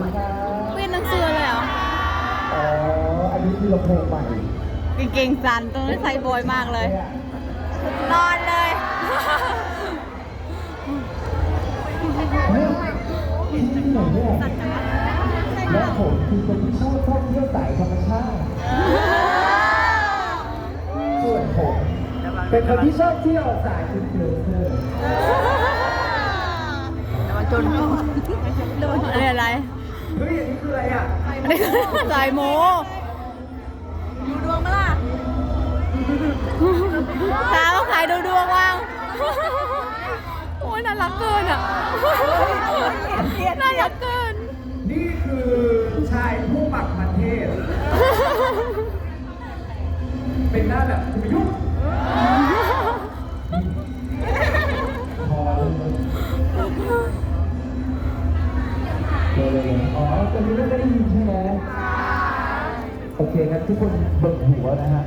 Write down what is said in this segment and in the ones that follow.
วัสดีครับเปลี่ยนหนังสือเลยเหรออ๋อ อันนี้คือลำโพงใหม่เก่งๆสันตรงนี้ใส่บอยมากเลยเนี่ยนอนเลย เฮ้ยที่ไหนเนี่ยและผมคือคนที่ชอบท่องเที่ยวสายธรรมชาติส่วนผมเป็นคนที่ชอบเที่ยวสายอินฟลูเอนเซอร์จนโดนอะไรอะไร เฮ้ยอันนี้คืออะไรอะอันนี้คือสายโมดูดวงมาล่ะตาเขาขายดูดวงว่างโอ้ยน่ารักเกินอะน่ารักเกิน นี่คือชายผู้หมักมันเทศ เป็นหน้าแบบคุณยุก อ๋อตอนนี้ไม่ได้ยินใช่ไหมโอเคครับทุกคนเบิกหัวนะฮะ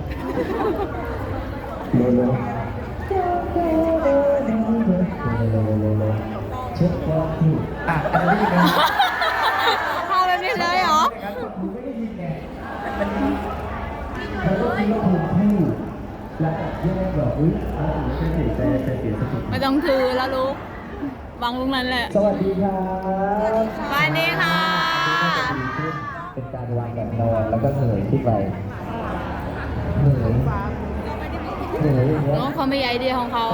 เร็วเร็วเช็คความถูกอะอันนี้ได้ยินไหมพาแบบนี้เลยเหรอการกดหูไม่ได้ยินไงแล้วก็คิดว่าถูกพูดแล้วแบบแยกแบบอุ้ยเอาถึงไม่ได้แต่แต่เสียสติไม่ต้องถือแล้วลูกวางตรงนั้นแหละ สวัสดีครับสวัสดีค่ะ เป็นการวางแบบนอนแล้วก็เหนื่อยขึ้นไปเหนื่อยเหนื่อยอย่างเงี้ยน้องเขามีไอเดียของเขา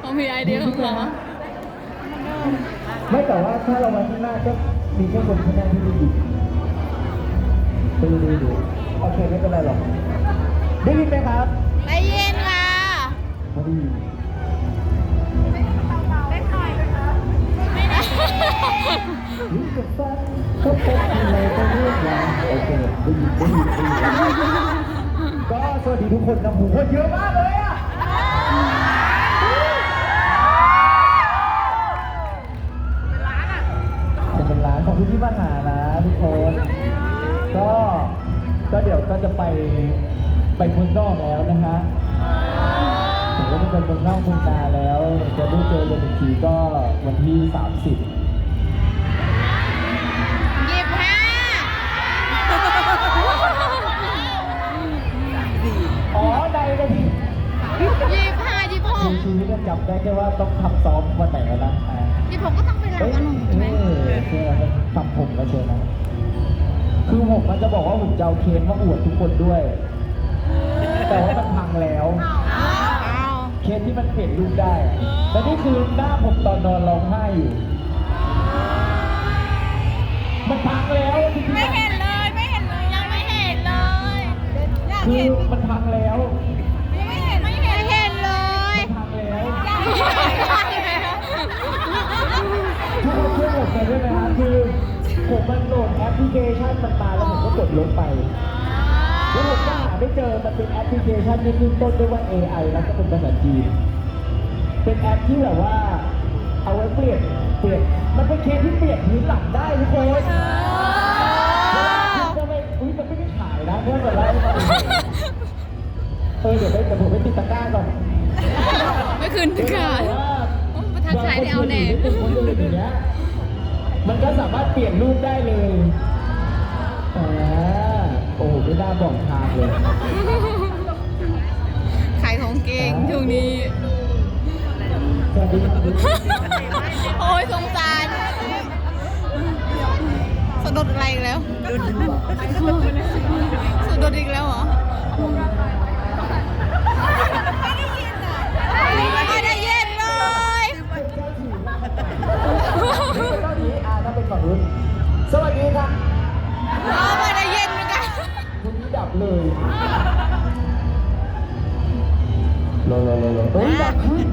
เขามีไอเดียของเขาไม่แต่ว่าถ้าเรามาข้างหน้าก็มีแค่คนข้างหน้าที่ได้ยินดูดูดูโอเคไม่เป็นไรหรอกได้ยินไหมครับได้ยินค่ะไม่ได้ยินรู้สึกฟัง ก็เป็นอะไรก็เรื่องราโอเคได้ยินได้ยินได้ยินก็สวัสดีทุกคนนะหมูคนเยอะมากเลยอะจะเป็นร้านของคุณที่มาหานะทุกคน ก็ก็เดี๋ยวก็จะไปไปเมืองนอกแล้วนะฮะถึงว่าจะเป็นเมืองนอกเมืองนาแล้ว จะได้เจอกันอีกทีก็วันที่ 30 หยิบห้า อ๋อในนาที หยิบห้าหยิบห คืกอชีวิตจำได้แค่ว่าต้องทำซ้อมวันไหนแล้วนะอ่าหยิบหกก็ต้องไปหลังเอ้ยวันหนึ่งใช่ไหมเออเชื่อมันทำผมก็เชื่อนะ คือผมมันจะบอกว่าผมจะเอาเค้กมาอวดทุกคนด้วย แต่ว่ามันพังแล้วอ้าวเค้กที่มันเปลี่ยนรูปได้และนี่คือหน้าผมตอนนอนร้องไห้อยู่ มันพังแล้วจริงๆไม่เห็นเลยไม่เห็นเลยยังไม่เห็นเลยอยากคือเห็นมันพังแล้ว ทุกคนช่วยผมหน่อยได้ไหมคือผมมันโหลดแอปพลิเคชันมันมาแล้วผมก็กดลบไป แล้วผมก็หาไม่เจอ มันเป็นแอปพลิเคชันที่ขึ้นต้นด้วยว่า AI แล้วก็เป็นภาษาจีน เป็นแอปที่แบบว่า เอาไว้เปลี่ยนเปลี่ยน มันเป็นเคสที่เปลี่ยนพื้นหลังได้ทุกคนจะไมอุ้ยมันไม่ได้ขายนะเพื่อนแต่ละเออเดี๋ยวไปแต่ผมไปติดตะกร้าก่อน ไม่คืนค่ะประทัดฉายได้เอาแน่มันก็สามารถเปลี่ยนรูปได้เลยโอ้โหไม่น่าบอกทางเลยขายของเก่งช่วงนี้ โอ้ยสงสารสะดุดอะไรอีกแล้วสะดุดอีกแล้วเหรอ สวัสดีครับอ๋อไม่ได้ยินเหมือนกันคุณนี้ดับเลยโลโลโลโลเฮ้ยดับขึ้น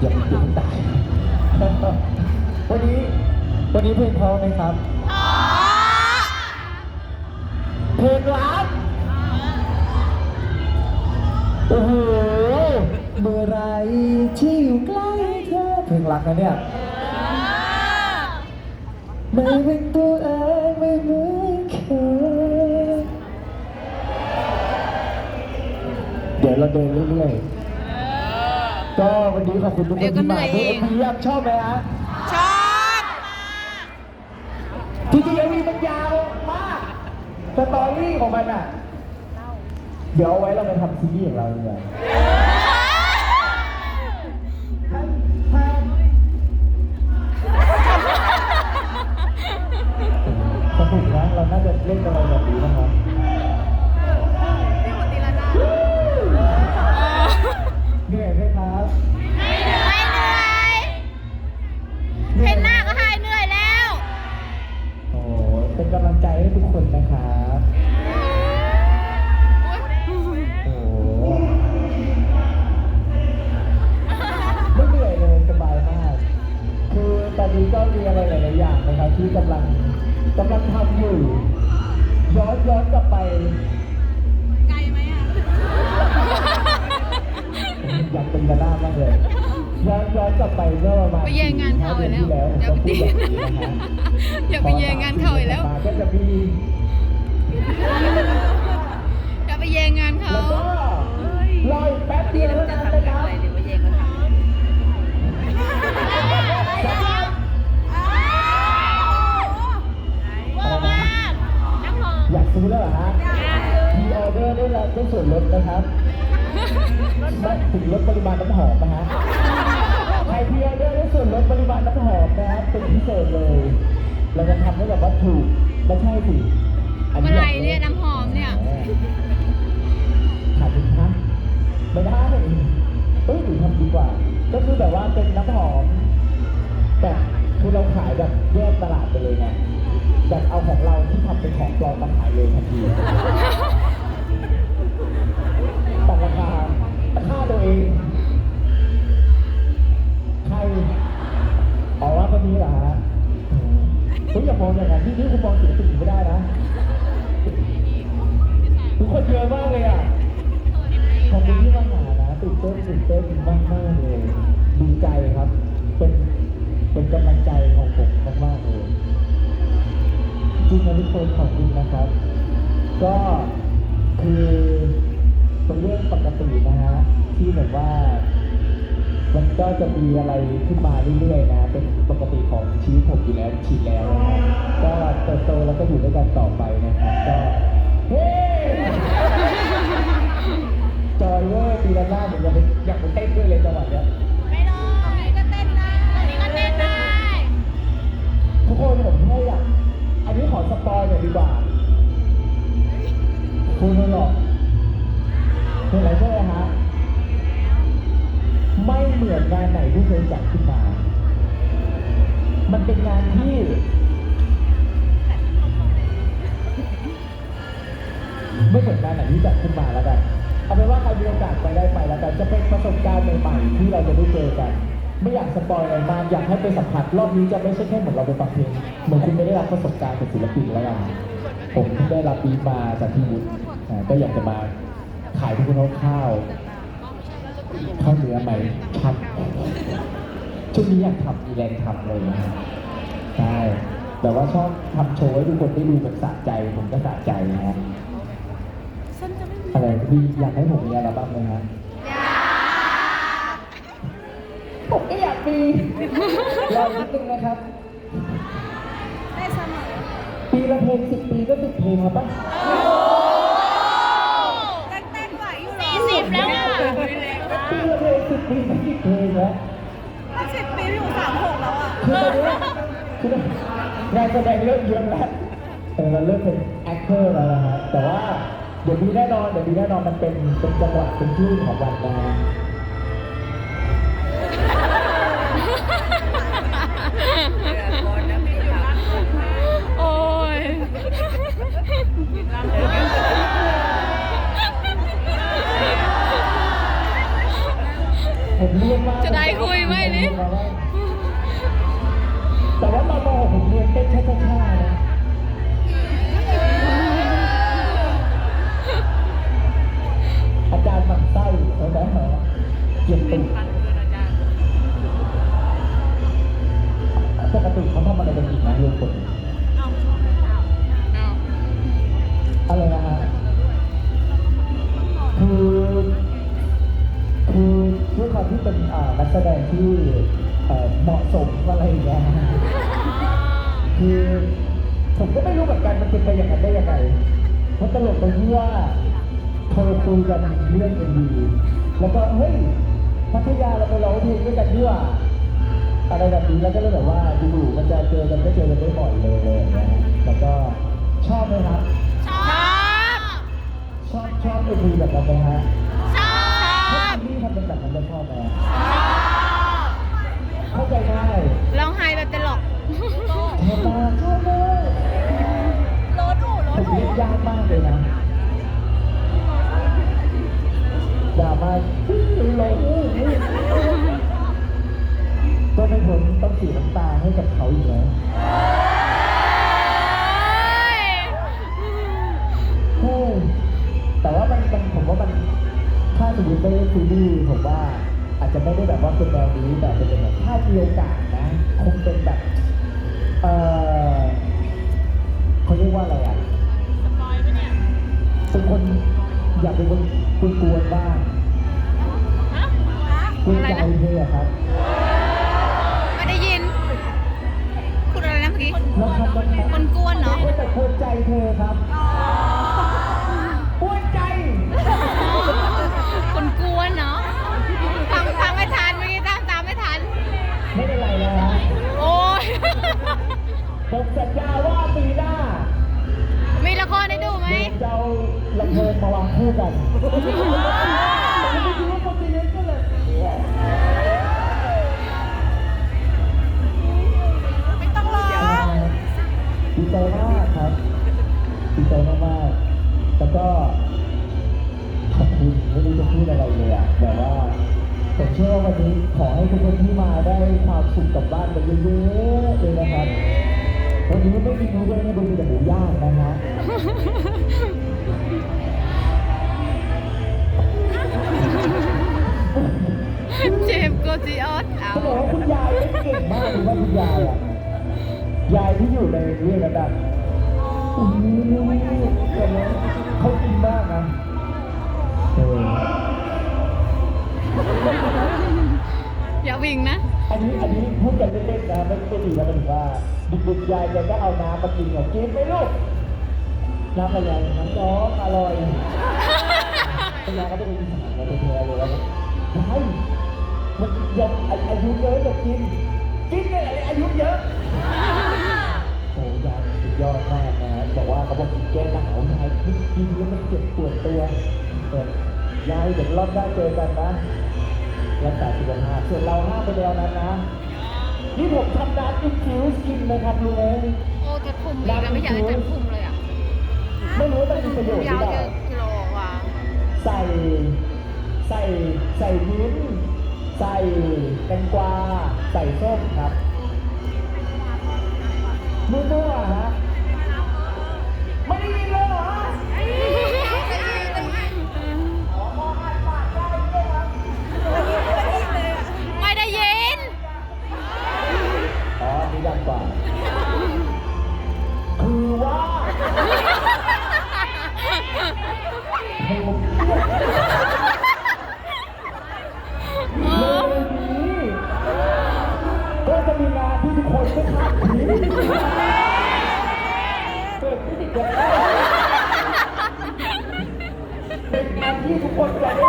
อย่าอย่าเพิ่งตาย วันนี้ วันนี้เพลงพร้อมไหมครับอ๋อเพลงรักโอ้โหเมื่อไรที่อยู่ใกล้เธอเพลงรักนะเนี่ย ไม่เป็นตัวเองไม่เหมือนเคยเดี๋ยวเราเดินเรื่อยๆก็วันนี้ขอบคุณทุกคนที่มาด้วยเอ็มพีชอบไหมฮะชอบจริงๆเอ็มวีมันยาวมากสตอรี่ของมันอะ เดี๋ยวเอาไว้เราไปทำซีรีส์ของเราเนี่ยถ้า Thank you. ดแบบนี้นะฮะอย่าไปแย่งงานเขาอีกแล้วมาก็จะมีอย่าไปแย่งงานเขาแล้วก็รออีกแป๊บเดียวเท่านั้นนะครับอยากซื้อแล้วเหรอฮะมีออเดอร์ได้รับได้ส่วนลดนะครับไม่ถึงลดปริมาณน้ำหอมนะฮะ ใครพีออเดอร์ได้ส่วนลดปริมาณน้ำหอมนะครับเป็นพิเศษเลย เราจะทำให้แบบว่าถูกไม่ใช่สิอันเมื่นี้อไหรเนี่ยน้ำหอมเนี่ยขาดทุนคะไม่ได้เอ้ยหรือทำดีกว่า ก็คือแบบว่าเป็นน้ำหอมแบบคือเราขายแบบแยกตลาดไปเลยไงแบบเอาของเราที่ทำเป็นของปลอมมาขายเลยทันทีแต่ราคาค่าตัวเอง นี้เหรอฮะอืมคุณอย่ามองอย่างนั้นที่นี่คุณมองศิลปินไม่ได้นะทุกคนเยอะมากเลยอะขอบคุณที่มาหานะตื่นเต้นตื่นเต้นมากมากเลยดีใจครับ เป็นเป็นกำลังใจของผมมากๆเลยจริงนะทุกคนขอบคุณนะครับ ก็คือเป็นเรื่องปกตินะฮะที่แบบว่า มันก็จะมีอะไรขึ้นมาเรื่อยๆนะเป็น ปกติของชีวิตผมอยู่แล้วชินแล้วนะครับก็เติบโตแล้วก็อยู่ด้วยกันต่อไปนะครับก็เฮ้จอยเวอร์ตีละหน้าดเหมือนอยากไปอยากไปเต้นด้วยเลยจังหวะเนี้ยไม่ได้ตรงนี้ก็เต้นได้ตรงนี้ก็เต้นได้ทุกคนผมแค่อยากอันนี้ขอสปอยหน่อยดีกว่าคุณไม่หรอกเป็นอะไรใช่ไหมฮะไม่เหมือนงานไหนที่เคยจัดขึ้นมา มันเป็นงานที่ไม่เหมือนงานไหนที่จัดขึ้นมาแล้วกันเอาเป็นว่าใครมีโอกาสไปได้ไปแล้วกันจะเป็นประสบการณ์ใหม่ๆที่เราจะได้เจอกัน ไม่อยากสปอยอะไรมากอยากให้ไปสัมผัสรอบนี้จะไม่ใช่แค่เหมือนเราไปฟังเพลงเหมือนคุณไม่ได้รับประสบการณ์จากศิลปินแล้วกันผมเพิ่งได้รับบีมาจากพี่วุฒิก็อยากจะมาขายทุกคนข้าวข้าวเหนือไหมครับ ช่วงนี้อยากทำมีแรงทำเลยนะใช่แต่ว่าชอบทำโชว์ให้ทุกคนได้ดูแบบสะใจผมก็สะใจนะฮะฉันจะไม่มีอะไรพี่อยากให้ผมมีอัลบั้มไหมฮะผมก็อยากมีรอนิดนึงนะครับ ได้เสมอปีละเพลงสิบปีก็สิบเพลงครับปะเต้นไหวอยู่สี่สิบแล้วอะปีละเพลงสิบปีก็สิบเพลงแล้ว สิบปีอยู่สามหกแล้วอะคือตอนนี้คืองานแสดงเริ่มเยอะแล้วเออเราเริ่มเป็นแอคเตอร์แล้วนะฮะแต่ว่าเดี๋ยวมีแน่นอนเดี๋ยวมีแน่นอนมันเป็นเป็นจังหวะเป็นที่ของวันนะฮะโอ้ย จะได้คุยไหมนี่แต่ว่าตอนม .6 ผมเรียนเต้นช้าๆนะอาจารย์หมันไส้แล้วนะฮะเกียรติปกติเขาทำอะไรกันอีกนะเรื่องคนอะไรนะฮะคือ คือด้วยความที่เป็นอ่านักแสดงที่เอ่อเหมาะสมอะไรอย่างเงี้ยคือผมก็ไม่รู้เหมือนกันมันเป็นไปอย่างนั้นได้ยังไงมันตลกตรงที่ว่าเธอคุยกันเรื่องเอ็นดีแล้วก็เฮ้ยพัทยาเราไปร้องเพลงด้วยกันดีกว่าอะไรแบบนี้แล้วก็เลยแบบว่าอยู่ๆมันจะเจอกันก็เจอกันได้บ่อยเลยอะไรอย่างเงี้ยแล้วก็ชอบไหมครับ ชอบ ชอบชอบเอ็นดีแบบนั้นไหมฮะ ชอบถ้าพี่ทำเป็นแบบนั้นจะชอบไหมเข้าใจง่ายร้องไห้แบบตลกชอบมากชอบมากรถอู่รผถมอู่เรียกยากมากเลยนะดราม่าลงก็ไม่พ้นต้องสีน้ำตาให้กับเขาอีกแล้วเฮ้ยแต่ว่ามันมันผมว่ามัน ถ้าสมมติไม่ได้ซีรีส์ผมว่า อาจจะไม่ได้แบบว่าเป็นแนวนี้แต่เป็นแบบถ้ามีโอกาสนะ คงเป็นแบบเออเขาเรียกว่าอะไรอะสปอยล์ปะเนี่ยเป็นคนอยากเป็นคนกุกวนๆบ้างฮะกุนอะไรใจนะเธอครับไม่ได้ยิน คุณอะไรนะเมื่อกี้ แล้วครับแล้วครับคนกวนเนาะ แต่คนใจเธอครับกว ผมสัญญาว่าปีหน้ามีละครให้ดูไหมเดี๋ยวจะเอาลำเพลินมาวางคู่กันแต่ไม่คิดว่าคนจะเยอะก็เลยไม่ต้องรอดีใจมากครับดีใจมากๆแล้วก็ขอบคุณไม่รู้จะพูดอะไรเลยอะแบบว่าผมเชื่อว่าวันนี้ขอให้ทุกคนที่มาได้ความสุขกลับบ้านไปเยอะๆเลยนะครับ วันนี้ไม่มีหมูย่างนะดูมีแต่หมูย่างนะฮะเจ็บกว่าจีออสเอาเขาบอกว่าคุณยายเล่นเก่งมากหรือว่าคุณยายอะยายที่อยู่ในเรื่องนั้นอะโอ้โหแต่เนี่ยเขากินมากนะเอออย่าวิ่งนะ อันนี้อันนี้พูดกันเล่นๆนะไม่ไม่ดีนะหมายถึงว่าดึกๆยายแกก็เอาน้ำมากินกับกินไหมลูกน้ำอะไรน้ำน้องอร่อยคุณยายก็จะไปกินอาหารแล้วเธอเลยแล้วยายมันยังอายุเยอะจะกิน กินเนี่ยอายุเยอะโอ้ยายสุดยอดมากนะบอกว่าเขาบอกกินแก้หนาวยายกินแล้วมันเจ็บปวดตัวเออยายเดี๋ยวรอบหน้าเจอกันนะ รักษาสุขภาพส่วนเราห้ามไปแล้วนั้นนะนี่ผมทำน้ำอินฟิวส์กินนะครับรู้ไหมโอ้จะคุมอีกแล้วไม่อยากให้จัดคุมเลยอะไม่รู้ว่ามันมีประโยชน์หรืยาอวเปล่าเยอะกิโลกว่าใส่ใส่ใส่มิ้นท์ใส่แตงกวาใส่ส้มครับมั่วๆฮะไม่ได้ยินเลยเหรอ อ๋อนี่ดังกว่า คือว่าผมเร็วนี้ก็จะมีงานที่ทุกคนไม่คาดคิดเกิดขึ้นอีกแล้วเป็นงานที่ทุกคนจะได้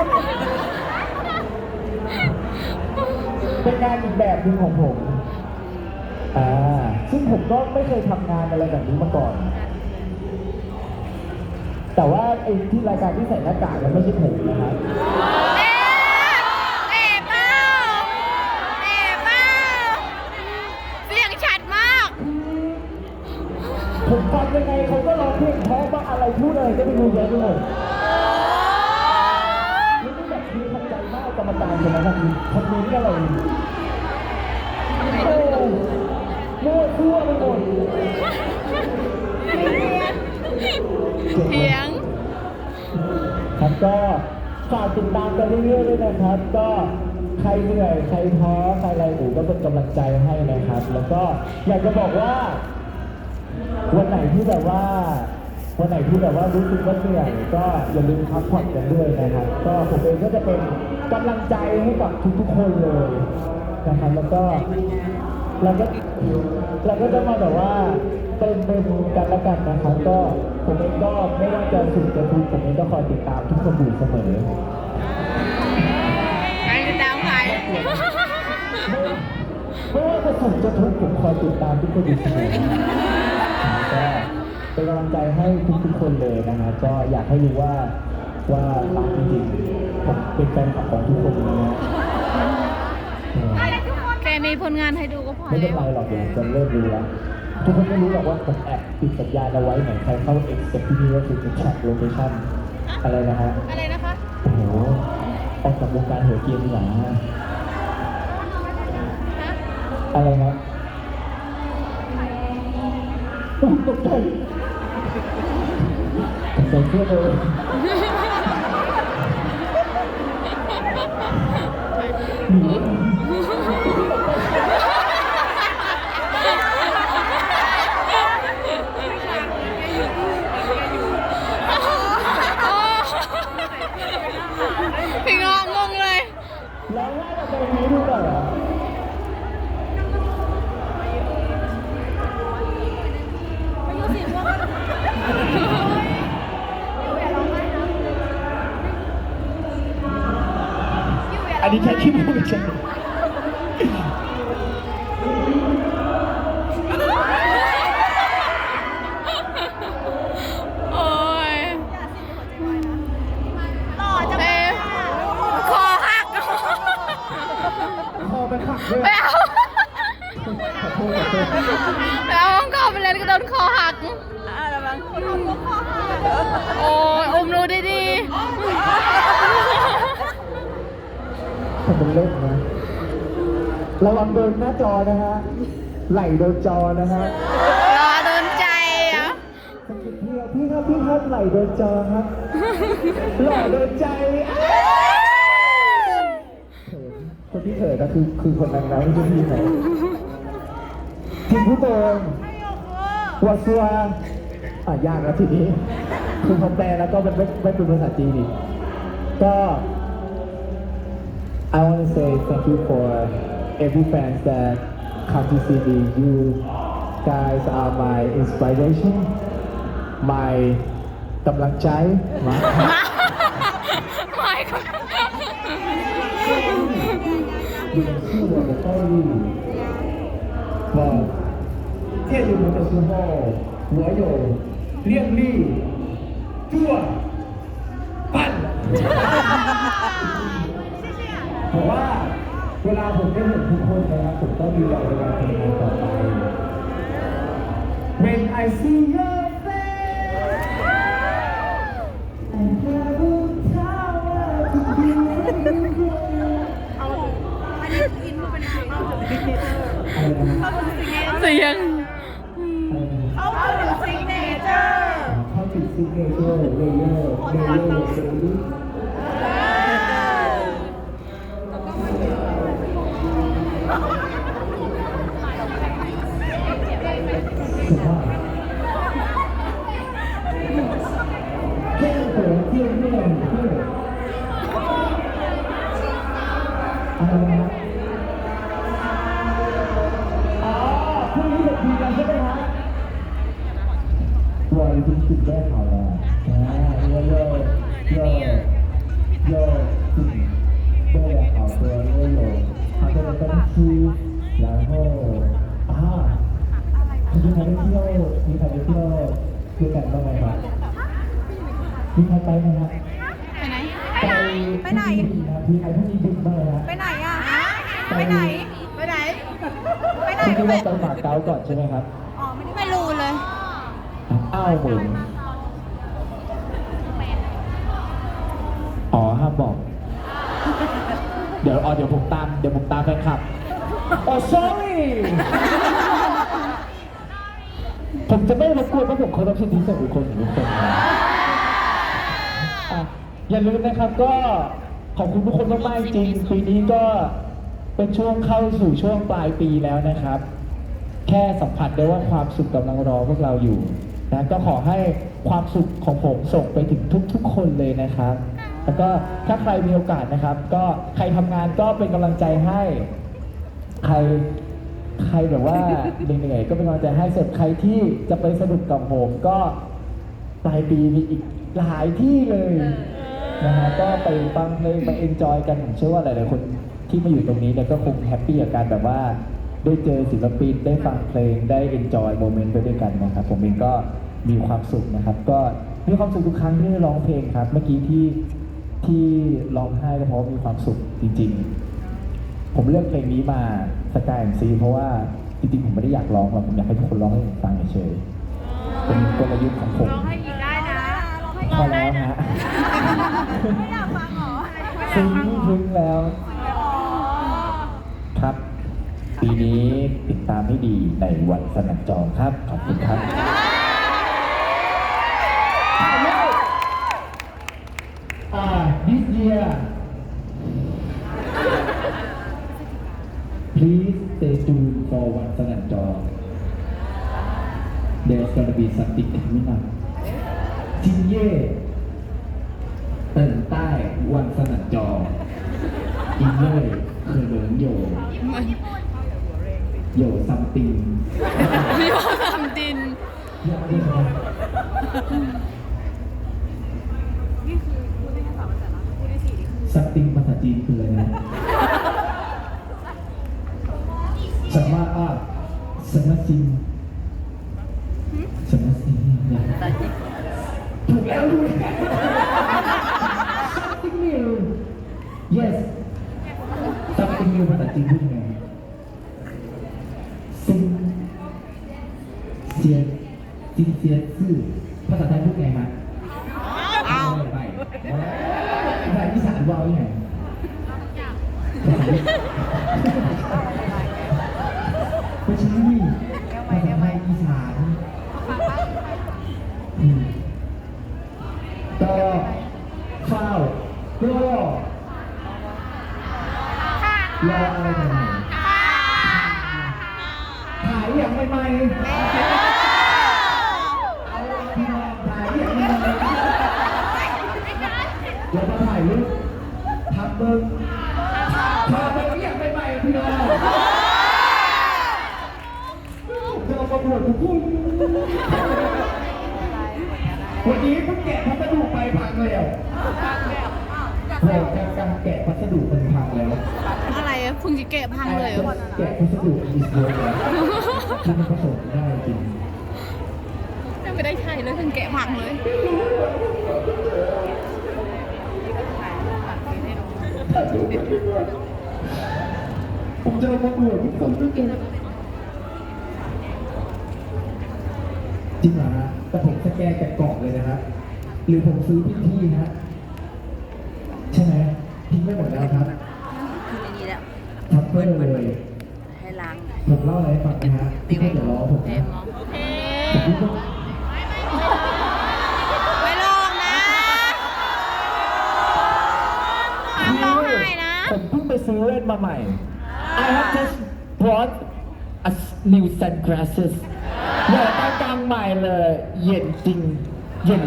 เป็นงานอีกแบบหนึ่งของผม อ่าซึ่งผมก็ไม่เคยทำงานอะไรแบบนี้มาก่อน แต่ว่าไอ้ที่รายการที่ใส่หน้ากากมันไม่ใช่ผมนะครับเอ๊ะเป้าเอ๊ะเป้าเสียงชัดมาก ผมฟังยังไงเขาก็ร้องเพลงเพราะว่าอะไรพูดอะไรก็ไม่รู้เยอะเลยนี่ไม่แบบคือขัดใจมากกรรมการคนนั้นนะคือคนนี้อะไร เถียง ครับก็ฝากติดตามกันเรื่อยๆด้วยนะครับ ก็ใครเหนื่อยใครท้อใครอะไรหูก็เป็นกำลังใจให้นะครับ แล้วก็อยากจะบอกว่า วันไหนที่แบบว่า วันไหนที่แบบว่ารู้สึกว่าเหนื่อยก็อย่าลืมพักผ่อนกันด้วยนะครับ ก็ผมเองก็จะเป็นกำลังใจให้กับทุกๆคนเลยนะครับ แล้วก็เราก็เราก็จะมาแบบว่าเป็นเป็นกันและกันนะครับก็ ผมเองก็ไม่ว่าจะสุขจะทุกข์ผมเองก็คอยติดตามทุกคนอยู่เสมอใครติดตามใครไม่ว่าจะสุขจะทุกข์ผมคอยติดตามทุกคนอยู่เสมอก็เป็นกำลังใจให้ทุกๆคนเลยนะฮะก็อยากให้รู้ว่าว่ารักจริงๆผมเป็นแฟนคลับของทุกคนนะฮะเออแกมีผลงานให้ดูก็พอไม่เป็แล้นวไรหรอกเดี๋ยวจะเริ่มรู้แล้ว ทุกคนไม่รู้หรอกว่าผมแอบติดสัญญาณเอาไว้เหมือนใครเข้า X กับที่นี่ก็คือจะแท็กโลเคชั่นอะไรนะฮะอะไรนะคะ โอ้โหออกจากวงการหัวเกมดีกว่าฮะอะไรนะอุ๊ยตกใจตกใจเพื่อนเลยพี่งองงเลย แล้วว่าจะไปนี้ดูหน่อยเหรอ อันนี้แค่ที่พูดใช่ไหมโอ้ยต่อจะไปคอหักคอไปขักด้วยไปเอาขอโทษขอโทษไปเอาห้องคอไปเลยก็โดนคอหักโอ้ยอุ้มดูดี ทำเป็นเล่นนะ ระวังโดนหน้าจอนะฮะ ไหลโดนจอนะฮะๆรอโดนใจอะสะกิดพี่ครับพี่ครับพี่ครับไหลโดนจอครับหล่อโดนใจอ้าวเขินคนที่เขินก็คือคือคนนั้นนะไม่ใช่พี่เขาทีมผู้ตรงวัวซัวอะยากแล้วทีนี้ คือพอแปลแล้วก็มันไม่ไม่เป็นภาษาจีนอีกก็ I want to say thank you for every fans that come to see me. You guys are my inspiration, my กำลังใจ my ว่าเที่ยวอยู่บนกระทรวงหัวโยเรียกลี่จั่วปั้นเพราะว่า เวลาผมได้เห็นทุกคนนะครับผมต้องมีแรงในการทำงานต่อไป When I see your face I have a tower to build อะไรนะเสียงเข้าถึงซิกเนเจอร์เข้าถึงซิกเนเจอร์เลเย อ๋อพรุ่งนี้เด็กดีกันใช่ไหมฮะปล่อยทิ้งจุดแรกเขาแล้วอ่าโยโย่โย่โย่จุดแรกเขาตัวโยโย่เขาจะเป็นชื่อแล้วก็อ่ามีใครไปเที่ยวมีใครไปเที่ยวด้วยกันบ้างไหมครับมีใครไปไหมครับไปไหนไปไหนไปไหนมีใครพรุ่งนี้ดึกบ้างไหมครับ ไปไหนอะไปไหน ไปไหน ไปไหนที่ก็นี่ไปเราไปหมาเก๊าก่อนใช่ไหมครับอ๋อไม่ได้ไม่รู้เลยอ้าวหมุนอ๋อห้ามบอก เดี๋ยวอ๋อเดี๋ยวผมตาม เดี๋ยวผมตามแฟนคลับอ๋อ sorry ผมจะไม่รบกวนเพราะผมเคารพสิทธิส่วนบุคคลของทุกคนนะอะอย่าลืมนะครับก็ขอบคุณทุกคนมากๆจริงปีนี้ก็ เป็นช่วงเข้าสู่ช่วงปลายปีแล้วนะครับ แค่สัมผัสได้ว่าความสุขกำลังรอพวกเราอยู่นะก็ขอให้ความสุขของผมส่งไปถึงทุกๆ คนเลยนะครับ แล้วก็ถ้าใครมีโอกาสนะครับ ก็ใครทำงานก็เป็นกำลังใจให้ ใครใครแบบว่าเหนื่อยๆก็เป็นกำลังใจให้ส่วนใครที่จะไปสนุกกับผมก็ปลายปีมีอีกหลายที่เลยนะฮะก็ไปฟังเพลงไปเอนจอยกันผมเชื่อว่าหลายๆคน ที่มาอยู่ตรงนี้เนี่ยก็คงแฮปปี้กับการแบบว่า ได้เจอศิลปินได้ฟังเพลงได้เอนจอยโมเมนต์ไปด้วยกันนะครับ ผมเองก็มีความสุขนะครับ ก็มีความสุขทุกครั้งที่ได้ร้องเพลงครับ เมื่อกี้ที่ที่ร้องไห้ก็เพราะว่ามีความสุขจริง ๆ ผมเลือกเพลงนี้มาสกายแอนซีเพราะว่าจริงๆผมไม่ได้อยากร้องหรอกผมอยากให้ทุกคนร้องให้ผมฟังเฉยๆเป็นกลยุทธ์ของผมร้องให้อีกได้นะพอแล้วฮะไม่อยากฟังเหรอซึ้งซึ้งแล้วครับ ปีนี้ติดตามให้ดีในวันสนับจองครับ ขอบคุณครับอ่า this year please stay tuned for วันสนับจอง there's gonna be something coming up จินเย่เติ่นใต้วันสนับจองอินเย่เคยเหลินโย โยซัมติงโยทำดิน เยอะด้วยนะซัมติงภาษาจีนคืออะไรนะสมาอาสมาซิงสมาซิงนะถูกแล้วถูกแล้ว something new yes something new ภาษาจีนพูดยังไงซิงเสียจินเสียซื่อภาษาไทยพูดไงฮะเอาไปภา ว่าอย่างไง ยังไม่ได้ใช้เลยเพิ่งแกะพังเลยผมเจอประกวดทุกคนทุกคนจริงเหรอฮะแต่ผมสแกนจากกล่องเลยนะครับ หรือผมซื้อที่ที่นะ ใช่ไหมทิ้งไม่หมดแล้วครับคือในนี้แหละทับเพื่อเลยให้ล้าง ผมเล่าอะไรให้ฟังนะฮะที่เขาเดือดร้อนผมเต็นะ มาใหม่ I have just brought a new sunglasses เหลือตากลางใหม่เลย เย็นจริง เย็น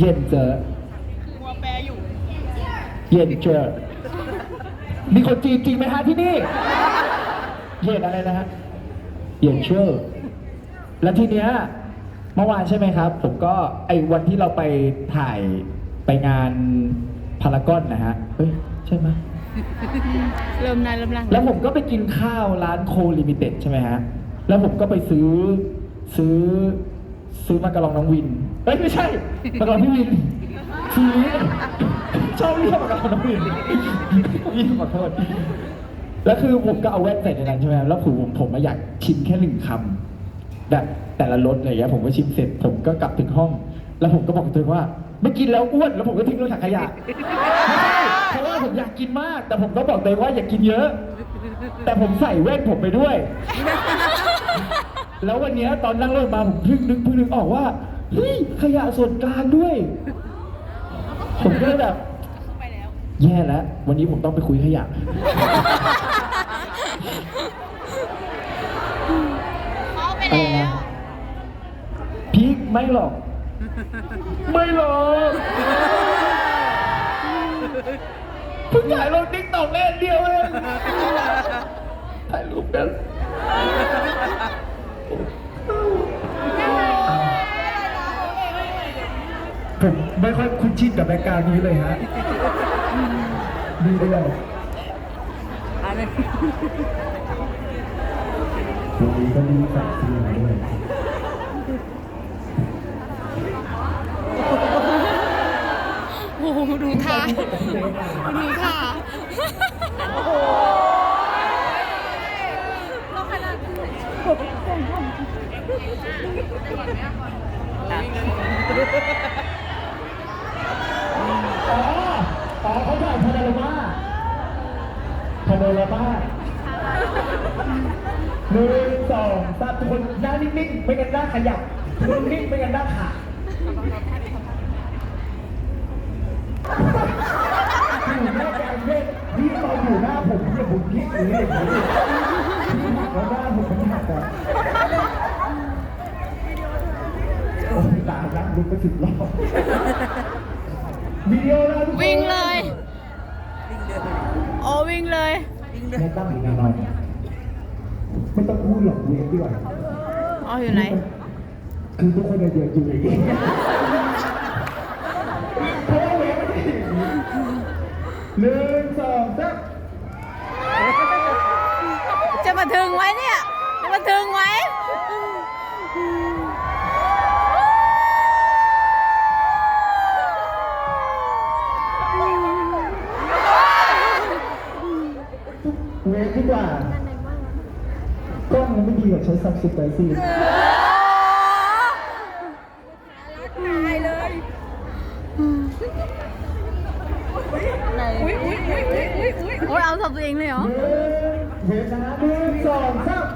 เย็นเจอมัวแปรอยู่ เย็นเจอมีคนจีนจริงไหมฮะที่นี่ เย็นอะไรนะฮะ เย็นเชื่อแล้วทีเนี้ยเมื่อวานใช่ไหมครับ ผมก็ไอ้วันที่เราไปถ่ายไปงานพารากอนนะฮะ เฮ้ย ใช่ไหม เริ่มนายเริ่มลังแล้วผมก็ไปกินข้าวร้านโคลิมิเต็ดใช่ไหมฮะ แล้วผมก็ไปซื้อซื้อซื้อมากระลองน้องวิน เอ้ยไม่ใช่มากระลองพี่วินซื้อชอบเรียกมากระลองน้องวินวินขอโทษ แล้วคือผมก็เอาแว่นใส่ในนั้นใช่ไหมแล้วผมผมผมมาอยากชิมแค่หนึ่งคำแบบแต่ละรสอะไรอย่างเงี้ยผมก็ชิมเสร็จผมก็กลับถึงห้อง แล้วผมก็บอกตัวเองว่า ไม่กินแล้วอ้วน แล้วผมก็ทิ้งลงถังขยะ เพราะว่าผมอยากกินมาก แต่ผมก็บอกตัวเองว่าอย่ากินเยอะ แต่ผมใส่แว่นผมไปด้วย แล้ววันเนี้ยตอนนั่งรถมาผมเพิ่งนึกเพิ่งนึกออกว่าเฮ้ยขยะส่วนกลางด้วย ผมก็เลยแบบ แย่แล้ว วันนี้ผมต้องไปคุยขยะ เขาไปอะไรแล้นะวพีคไม่หรอก ไม่หรอกเพิ่งถ่ายลงติ๊กต็อกเล่นเดียวเองถ่ายรูปกันผมไม่ค่อยคุ้นชินกับแบ็กกราวด์นี้เลยฮะดีเลยอันนี้ตรงนี้ก็มีแสงสีด้วย โอ้โห ดูท่าดูท่าอ๋ออ๋อเขาถ่ายพาโนรามาพาโนรามาหนึ่งสองสามทุกคนหน้านิ่งๆ ไม่งั้นหน้าขยับนิ่งไม่งั้นหน้าขาดอยู่หน้าการเวทพี่ตอนอยู่หน้า ผมพี่ผมพลิกอย่างนี้เลยผมแล้วหน้าผมมันหักอะโอ้ยตายแล้วลุกไปสิบรอบวิดีโอแล้วทุกคนวิ่งเลยวิ่งเดินไปโอ้วิ่งเลยวิ่งเดินไม่ต้องแน่นอนไม่ต้องพูดหรอกเวฟดีกว่าอ๋ออยู่ไหน คือทุกคนในเดือดอยู่อย่างนี้เพราะว่าเวฟไม่ได้อย่างนี้หนึ่งสองสาม จะมาถึงไหมเนี่ยจะมาถึงไหมเวฟดีกว่า กล้องมันไม่ดีกว่าใช้ซับซิปไซี ตายเลย อุ้ยอุ้ยอุ้ยอุ้ยอุ้ยอุ้ยโอ้ยเอาสับตัวเองเลยเหรอ เวฟนะหนึ่งสองสาม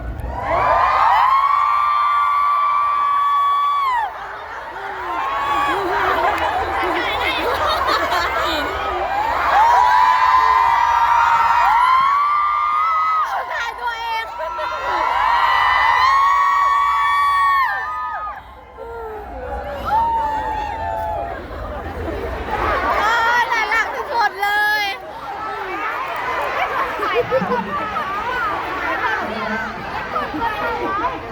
ถ่ายตัวเองโอ้ยน่ารักที่สุดเลย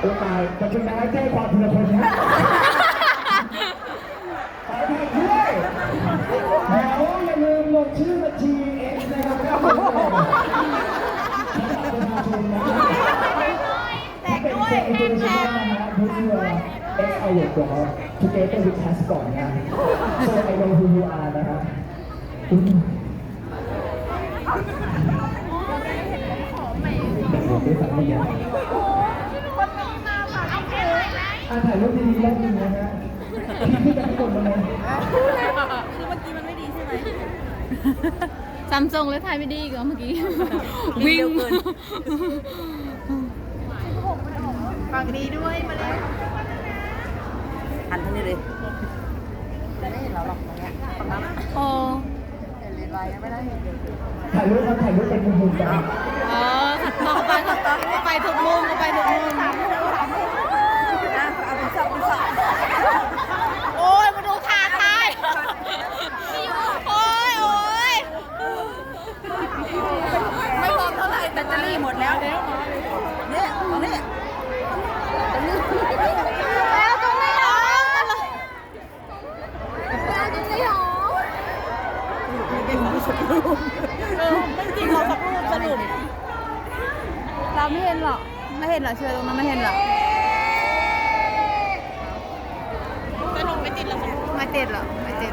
โอ้ตายมันเป็นนายแจ้งความทีละคนนะขอถ่ายด้วยแล้วอย่าลืมลงชื่อบัญชีเอ็กซ์นะครับครับผมประชาชนนะครับถ้าเป็นเซ็นอินเตอร์เนชั่นแนลนะฮะยูเอเอ็กซ์เอาอย่างเดียวทูเกเตอร์วิดพาสปอร์ตนะ so I know who you are นะฮะอืมผมไม่ฟังไม่ยัน อ่าถ่ายรูปดีๆรอบนึงนะฮะพี่พี่จะให้กดมาเลย คือเมื่อกี้มันไม่ดีใช่ไหม ซัมซุงแล้วถ่ายไม่ดีอีกเหรอเมื่อกี้ วิ่วิ่งงเร็วเกินฝั่งดีด้วยมาเลยหันทางนี้เลยจะไม่เห็นเราหรอกตรงเนี้ยตรงนั้นโอ้เห็นเลนไว้ไม่ได้เห็นเดี๋ยวถ่ายรูปครับถ่ายรูปเป็นมุมๆกัน เออต่อไปก็ไปทุกมุมก็ไปทุกมุม นะเอาไปสับไปสับ โอ้ยมาดูขาทายโอ้ยโอ้ย ไม่พอเท่าไหร่แบ ตเตอรี่หมดแล้วเนี่ยตรงนี้แล้วตรงนี้เหรอแล้วตรงนี้เหรอเออไม่จริงเราสักรูปสรุปเราไม่เห็นหรอกไม่เห็นหรอเชื่อตรงนั้นไม่เห็นหรอกสรุปไม่ติดหรอไม่ติดหรอไม่ติด